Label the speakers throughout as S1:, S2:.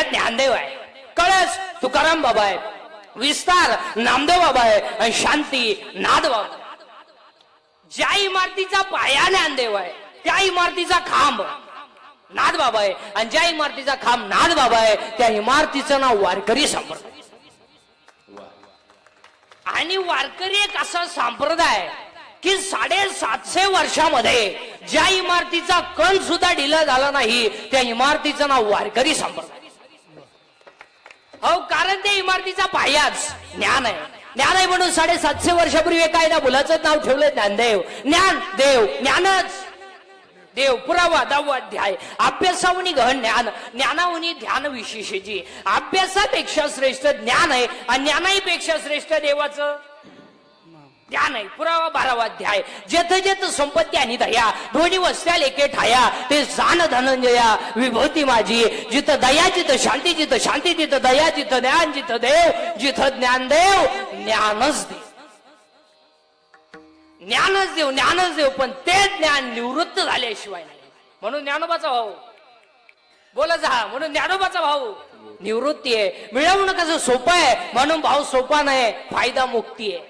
S1: हे ज्ञानदेव आहे. कळस तुकाराम बाबा आहे. विस्तार नामदेव बाबा आहे आणि शांती नाद बाबा ज्या इमारतीचा पाया ज्ञानदेव आहे त्या इमारतीचा खांब नाद बाबा आहे. आणि ज्या इमारतीचा खांब नाद बाबा आहे त्या इमारतीचं नाव वारकरी संप्रदाय. आणि वारकरी एक असा संप्रदाय की साडेसातशे वर्षामध्ये ज्या इमारतीचा कण सुद्धा ढिला झाला नाही त्या इमारतीचं नाव वारकरी संप्रदाय. हो कारण त्या इमारतीचा पायाच ज्ञान आहे. ज्ञान आहे म्हणून साडेसातशे वर्षापूर्वी एका एका मुलाचं नाव ठेवलं ज्ञानदेव. ज्ञान देव ज्ञानच. देव पुरावा दहावा अध्याय. अभ्यासावनी गहन ज्ञान ज्ञानावनी ध्यान विशेषजी. अभ्यासापेक्षा श्रेष्ठ ज्ञान आहे आणि ज्ञानाहीपेक्षा श्रेष्ठ देवाचं. ध्यान आहे पुरावा बारावा ध्याय जेथ जेथ संपत्ती आणि दया दोन्ही वस्त्या लेखे ठाया ते जाण धनंजया विभूती माझी. जिथं दया जिथं शांती जिथं शांती तिथं दया जिथं ज्ञान जिथं देव जिथं ज्ञान देव ज्ञानच देव. ज्ञानच देव ज्ञानच देव पण ते ज्ञान निवृत्त झाल्याशिवाय नाही. म्हणून ज्ञानोबाचा भाऊ. बोला जा म्हणून ज्ञानोबाचा भाऊ. निवृत्ती आहे. मिळवणं कसं सोपं आहे? म्हणून भाऊ सोपा नाही फायदा मुक्ती आहे.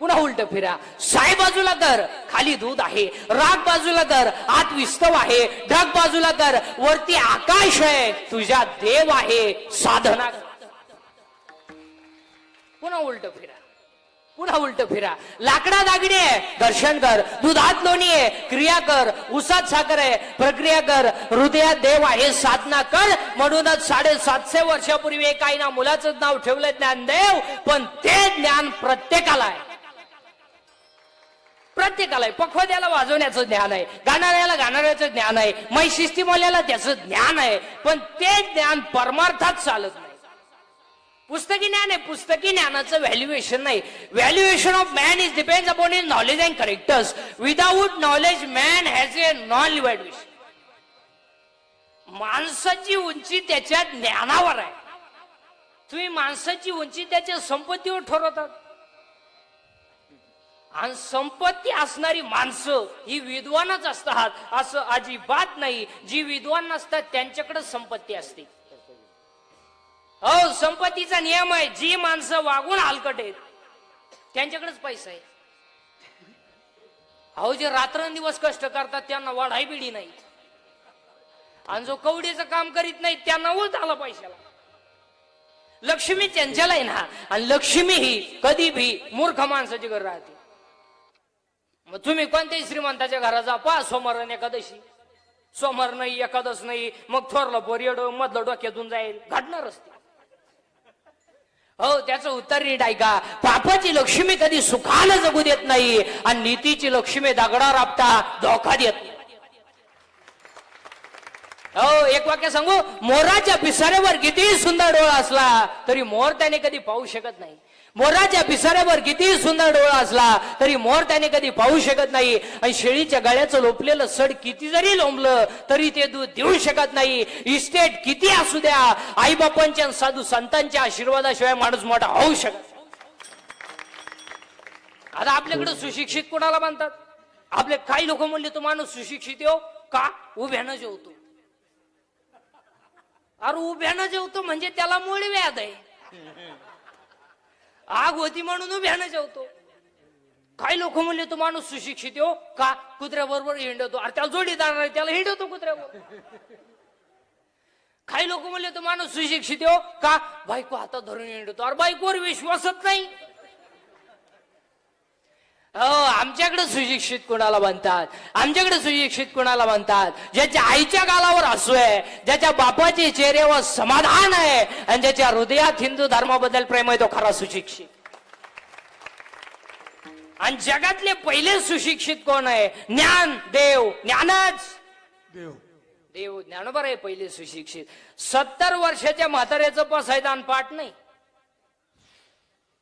S1: पुन्हा उलट फिरा. साय बाजूला तर खाली दूध आहे राग बाजूला तर आत विस्तव आहे ढग बाजूला तर वरती आकाश आहे तुझ्या देव आहे साधना. कर. पुन्हा उलट फिरा. पुन्हा उलट फिरा. लाकडा दागडी आहे दर्शन कर. दुधात लोणी आहे क्रिया कर. उसात साखर आहे प्रक्रिया कर. हृदयात देव आहे साधना कर. म्हणूनच साडेसातशे वर्षापूर्वी एका आईना मुलाचं नाव ठेवलं ज्ञानदेव पण ते ज्ञान प्रत्येकाला आहे. प्रत्येकाला आहे. पखवाद्याला वाजवण्याचं ज्ञान आहे. गाणाऱ्याला गाणाऱ्याचं ज्ञान आहे. मै शिस्तीमोल्याला त्याचं ज्ञान आहे. पण ते ज्ञान परमार्थात चालत नाही. पुस्तकी ज्ञान आहे. पुस्तकी ज्ञानाचं व्हॅल्युएशन नाही. Valuation of man is depend upon is knowledge and characters without knowledge man has a non valuation माणसाची उंची त्याच्या ज्ञानावर आहे. तुम्ही माणसाची उंची त्याच्या संपत्तीवर ठरवतात. आणि संपत्ती असणारी माणसं ही विद्वानच असतात असं अजिबात नाही. जी विद्वान नसतात त्यांच्याकडे संपत्ती असते. हो संपत्तीचा नियम आहे जी माणसं वागून हलकट आहेत त्यांच्याकडेच पैसा आहे. अहो जे रात्रंदिवस कष्ट करतात त्यांना वाढाई बिडी नाही. आणि जो कवडीचं काम करीत नाही त्यांना उलट आला पैशाला. लक्ष्मी त्यांच्याला आहे ना आणि लक्ष्मी ही कधी भी मूर्ख माणसाची घर राहते. मग तुम्ही कोणत्याही श्रीमंताच्या घरात जा पहा सोमवार एकादशी. सोमवार नाही एकादश नाही मग थोरलं पोरियड मधलं डोक्यातून जाईल. घडणारच ते हो त्याचं उत्तर नीट ऐका. पापाची लक्ष्मी कधी सुखाला जगू देत नाही आणि नीतीची लक्ष्मी दगडा राबता धोका देत नाही. हो एक वाक्य सांगू. मोराच्या पिसाऱ्यावर कितीही सुंदर डोळा असला तरी मोर त्याने कधी पाहू शकत नाही. मोराच्या पिसाऱ्यावर कितीही सुंदर डोळा असला तरी मोर त्याने कधी पाहू शकत नाही. आणि शेळीच्या गळ्याचं लोपलेलं सड किती जरी लोंबलं तरी ते दूध देऊ शकत नाही. इस्टेट किती असू द्या आई बापांच्या साधू संतांच्या आशीर्वादाशिवाय माणूस मोठा होऊ शकत आता आपल्याकडे सुशिक्षित कोणाला मानतात आपले काही लोक म्हणले तो माणूस सुशिक्षित येऊ का? उभ्यानं जेवतो. अरे उभ्यानं जेवतो म्हणजे त्याला मूळ व्याध आहे. आग होती म्हणून उभ्यानं जेवतो. काही लोक म्हणले तो माणूस सुशिक्षित हो. का? कुत्र्याबरोबर हिंडतो. अरे त्याला जोडीदार नाही त्याला हिंडवतो कुत्र्याबरोबर. काही लोक म्हणले तो माणूस सुशिक्षित हो. का? बायको हातात धरून हिंडतो. अरे बायकोवर विश्वासच नाही. हो आमच्याकडे सुशिक्षित कोणाला म्हणतात? आमच्याकडे सुशिक्षित कोणाला म्हणतात? ज्याच्या आईच्या गालावर हसू आहे ज्याच्या बापाच्या चेहऱ्यावर समाधान आहे आणि ज्याच्या हृदयात हिंदू धर्माबद्दल प्रेम आहे तो खरा सुशिक्षित. आणि जगातले पहिले सुशिक्षित कोण आहे? ज्ञान देव ज्ञानच.
S2: देव.
S1: देव ज्ञानोबर आहे पहिले सुशिक्षित. सत्तर वर्षाच्या म्हाताऱ्याचं पसायदान पाठ नाही.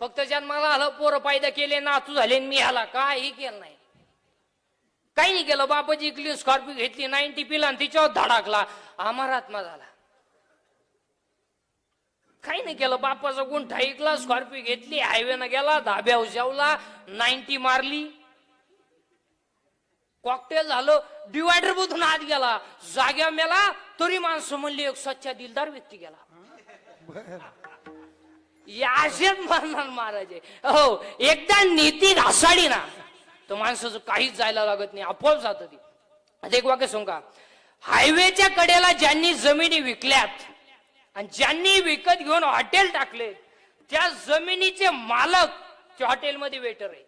S1: फक्त जन्माला आलं पोरं पायदा केले नातू झाले आणि मी आला काही केलं नाही. काही नाही केलं. बापाची इकली स्कॉर्पिओ घेतली नाईन्टी पिला आणि तिच्यावर धडाकला अमरात्मा झाला. काही नाही केलं. बापाचा गुंठा ऐकला स्कॉर्पिओ घेतली हायवेनं गेला धाब्यावर जेवला नाईन्टी मारली. कॉकटेल झालं डिवायडर मधून आत गेला. जाग्या मेला तरी माणसं म्हणली एक सच्चा दिलदार व्यक्ती गेला. या असेच मारणार महाराज. हो एकदा नीती घासाडी ना तर माणसाचं काहीच जायला लागत नाही आपोआप जात ती. आता एक वाक्य सांगू का? हायवेच्या कडेला ज्यांनी जमिनी विकल्यात आणि ज्यांनी विकत घेऊन हॉटेल टाकले त्या जमिनीचे मालक त्या हॉटेलमध्ये वेटर आहेत.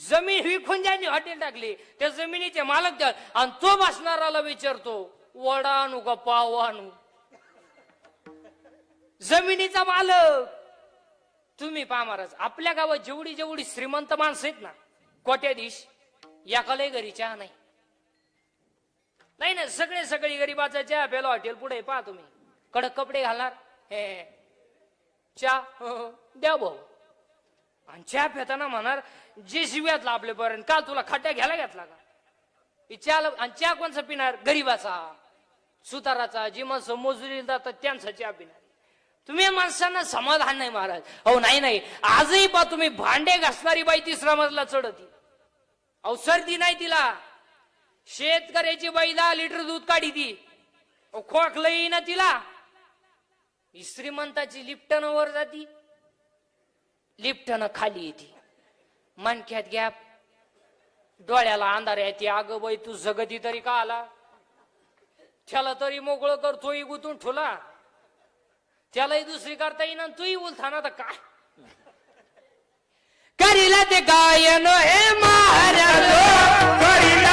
S1: जमीन विकून ज्यांनी हॉटेल टाकली त्या जमिनीचे मालक त्या आणि तो बसणाराला विचारतो वडा आणू का जमिनीचा मालक. तुम्ही पहा महाराज आपल्या गावात जेवढी जेवढी श्रीमंत माणसं आहेत ना कोट्याधीश याकालाही घरी चहा नाही. नाही ना सगळे सगळी गरीबाचा चहा पेलो हॉटेल पुढे पहा तुम्ही. कडक कपडे घालणार. हे चहा हो, हो, द्या भाऊ. आणि चहा पेताना म्हणणार जे शिव्यातला आपल्यापर्यंत काल तुला खड्ड्या घ्यायला घेतला का? ही चहाला आणि चहा कोणचा पिणार? गरीबाचा. सुताराचा जी माणसं जातात त्यांचा चहा पिणार. तुम्ही या माणसांना समाधान नाही महाराज. हो नाही नाही. आजही पा तुम्ही भांडे घासणारी बाई तिसरा मजला चढती. अवसर सर्दी नाही तिला. शेतकऱ्याची बाई दहा लिटर दूध काढी ती. अहो, येई ना तिला. श्रीमंताची लिफ्टनं वर जाती. लिफ्टनं खाली येते. मनक्यात गॅप. डोळ्याला अंधार येते अगं बाई तू जगती तरी का आला? त्याला तरी मोकळं करतो गुतून ठुला. त्यालाही दुसरी करता येईना तूही उलथाना. तर काय करीला ते गायन हे महाराज.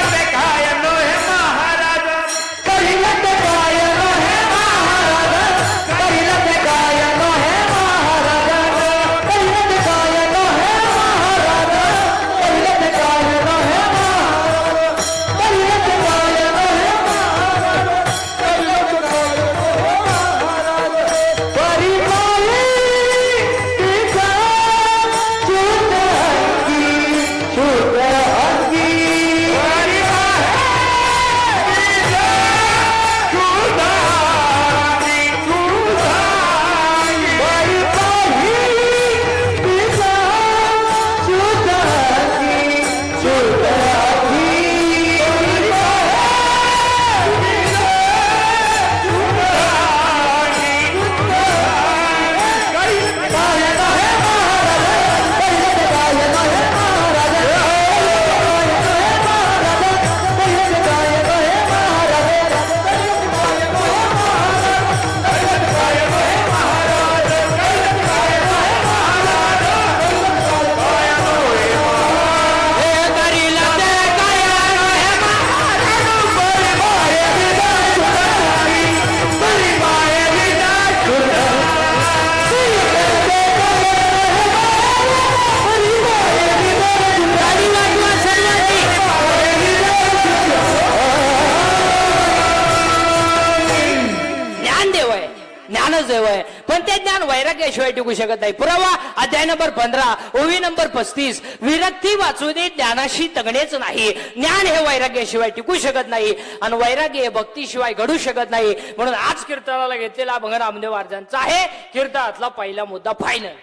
S1: ज्ञानच देव आहे पण ते ज्ञान वैराग्याशिवाय टिकू शकत नाही. पुरावा अध्याय नंबर पंधरा ओवी नंबर पस्तीस. विरक्ती वाचू दे ज्ञानाशी तगणेच नाही. ज्ञान हे वैराग्याशिवाय टिकू शकत नाही आणि वैराग्य हे भक्तीशिवाय घडू शकत नाही. म्हणून आज कीर्तनाला घेतलेला भंग रामदेव अर्जांचा आहे. कीर्तनातला पहिला मुद्दा फायनल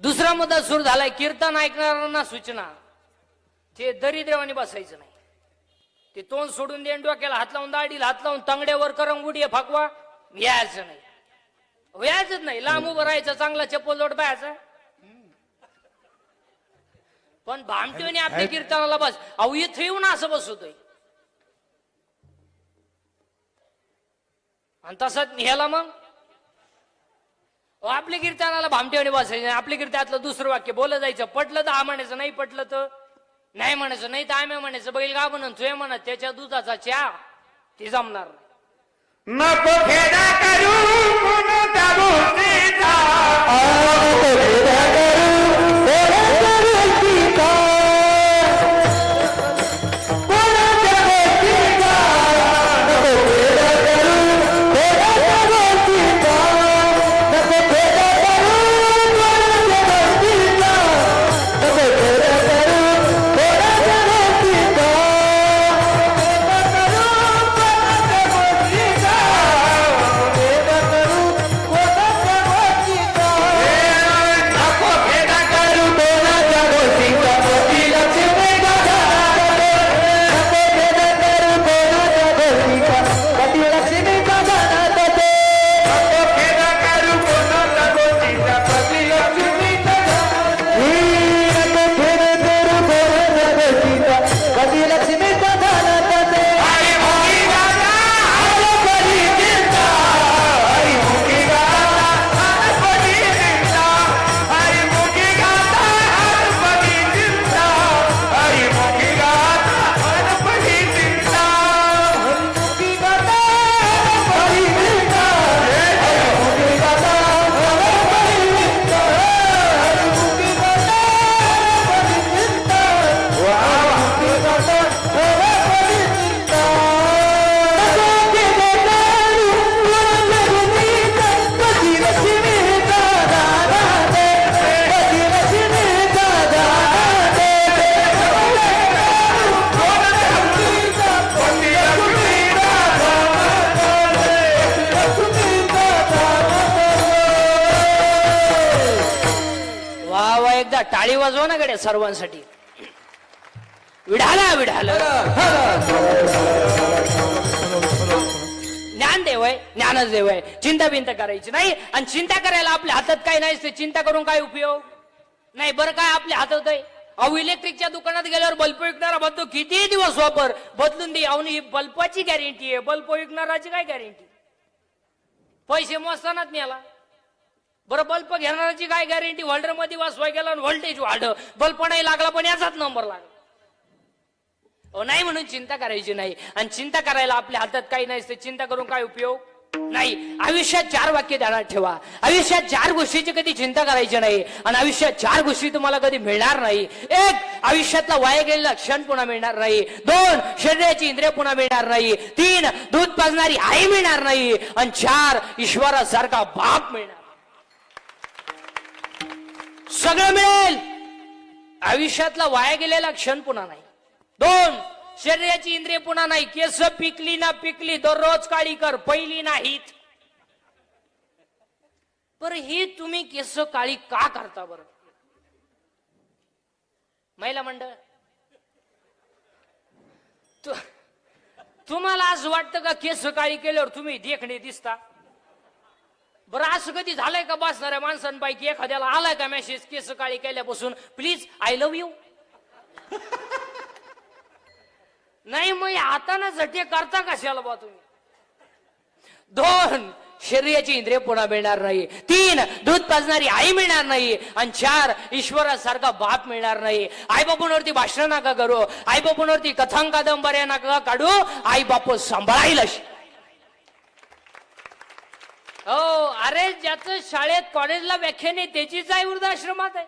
S1: दुसरा मुद्दा सुरू झालाय. कीर्तन ऐकणाऱ्यांना सूचना. ते दरिद्रवानी बसायचं नाही. ते तोंड सोडून देण डोक्याला हात लावून दाढीला हात लावून तांगड्यावर करंगुडी फाकवा. व्यायचं नाही. व्यायचंच नाही. लांब उभं राहायचं चांगला चप्पल जोड पाहायचा. पण भामटीने आपल्या कीर्तनाला बस. अहो इथं येऊन असं बसवतोय. आणि तसंच ह्याला मग? आपल्या कीर्तनाला भामटेवणे बसायचं. आपल्या कीर्तनातलं दुसरं वाक्य बोलत जायचं. पटलं तर हा म्हणायचं नाही पटलं तर नाही म्हणायचं नाही तर आम्ही म्हणायचं. बैल गा म्हणून तुझे म्हणत त्याच्या दुधाचा चहा ते जमणार नाही.
S2: नको खेडा करू.
S1: टाळी वाजवा ना गड्या सर्वांसाठी. विढाला विढाल. ज्ञान देव आहे ज्ञानच देव आहे. चिंता बिंता करायची नाही. आणि चिंता करायला आपल्या हातात काही नाही ते चिंता करून काय उपयोग? नाही बरं काय आपल्या हातात आहे अहो इलेक्ट्रिकच्या दुकानात गेल्यावर बल्ब विकणारा म्हणतो किती दिवस वापर बदलून दे. अहो ही बल्बाची गॅरंटी आहे. बल्ब विकणाराची काय गॅरंटी पैसे मोजतानाच नेला बरं बल्ब घेणाराची काय गॅरंटी होल्डरमध्ये वाचवाय गेला व्होल्टेज वाढ बल्ब नाही लागला पण याचाच नंबर लागला. हो नाही म्हणून चिंता करायची नाही. आणि चिंता करायला आपल्या हातात काही नाही ते चिंता करून काय उपयोग? नाही. आयुष्यात चार वाक्य ध्यानात ठेवा. आयुष्यात चार गोष्टीची कधी चिंता करायची नाही. आणि आयुष्यात चार गोष्टी तुम्हाला कधी मिळणार नाही. एक आयुष्यातला वाया गेलेला क्षण पुन्हा मिळणार नाही. दोन शरीराची इंद्रिय पुन्हा मिळणार नाही. तीन दूध पाजणारी आई मिळणार नाही. आणि चार ईश्वरासारखा बाप मिळणार सगळं मिळेल. आयुष्यातला वाया गेलेला क्षण पुन्हा नाही. दोन शरीराची इंद्रिय पुन्हा नाही. केस पिकली ना पिकली दररोज काळी कर पहिली नाहीत. पर ही तुम्ही केस काळी का करता बरं? महिला मंडळ तुम्हाला आज वाटतं का केस काळी केल्यावर तुम्ही देखणे दिसता? बरं असं कधी झालंय का बसणाऱ्या माणसांपैकी एखाद्याला आलाय का मेसेज केस काळी केल्यापासून प्लीज आय लव्ह यू नाही मग हाताने झटे करता कशाला बा तुम्ही? दोन शरीराची इंद्रिय पुन्हा मिळणार नाही. तीन दूध पाजणारी आई मिळणार नाही. आणि चार ईश्वरासारखा बाप मिळणार नाही. आई बापूंवरती भाषण नका करू. आई बापूंवरती कथांग कादंबऱ्या नका काढू. आई बापू सांभाळायला अशी हो अरे ज्याचं शाळेत कॉलेजला व्याख्यान आहे त्याचीच आई वृद्धाश्रमात आहे.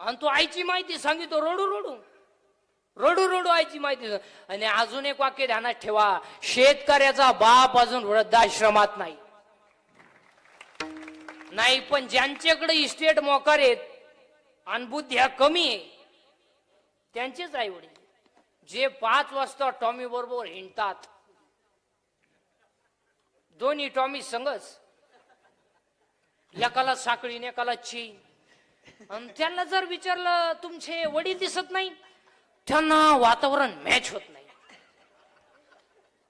S1: आणि तू आईची माहिती सांगितो रोडू रोडू. रडू रडू आईची माहिती आणि अजून एक वाक्य ध्यानात ठेवा शेतकऱ्याचा बाप अजून वृद्धाश्रमात नाही. नाही पण ज्यांच्याकडे इस्टेट मोकार आहेत आणि बुद्ध्या कमी आहे त्यांचेच आई वडील. जे पाच वाजता टॉमी बरोबर हिंडतात दोन्ही टॉमी संगच. एकाला साखळीने एकाला चीन. आणि त्यांना जर विचारलं तुमचे वडील दिसत नाही? त्यांना वातावरण मॅच होत नाही.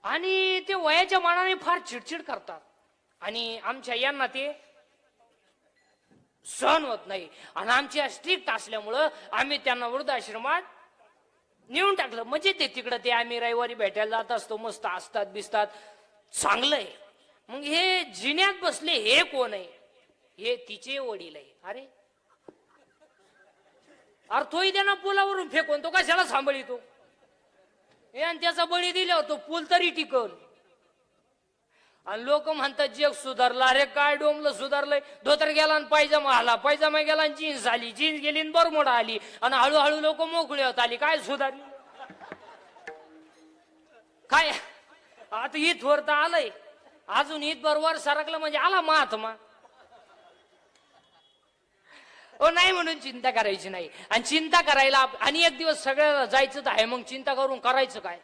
S1: आणि ते वयाच्या मानाने फार चिडचिड करतात. आणि आमच्या यांना ते सहन होत नाही. आणि आमच्या स्ट्रिक्ट असल्यामुळं आम्ही त्यांना वृद्धाश्रमात नेऊन टाकलं. म्हणजे ते तिकडं ते आम्ही रविवारी भेटायला जात असतो मस्त असतात बिसतात. आहे मग हे जिन्यात बसले हे कोण आहे? हे तिचे वडील आहे. अरे. अरे तोही त्यांना पुलावरून फेकून तो कशाला सांभाळितो? हे आणि त्याचा बळी दिला तो पूल तरी टिकल. आणि लोक म्हणतात जग सुधारला अरे काय डोमलं सुधारलंय? धोतर गेला आणि पायजामा आला. पायजामा गेला आणि जीन्स आली. जीन्स गेली आणि बरमोडा आली. आणि हळूहळू लोक मोकळी होत आली. काय सुधारली? काय? आता ही थोर तर आलंय. अजून ईद बरोबर सरकलं म्हणजे आला महात्मा. हो नाही म्हणून चिंता करायची नाही. आणि चिंता करायला आणि एक दिवस सगळ्याला जायचं तर आहे मग चिंता करून करायचं काय?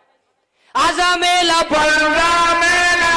S1: आजा मेला
S2: पंधरा मेला.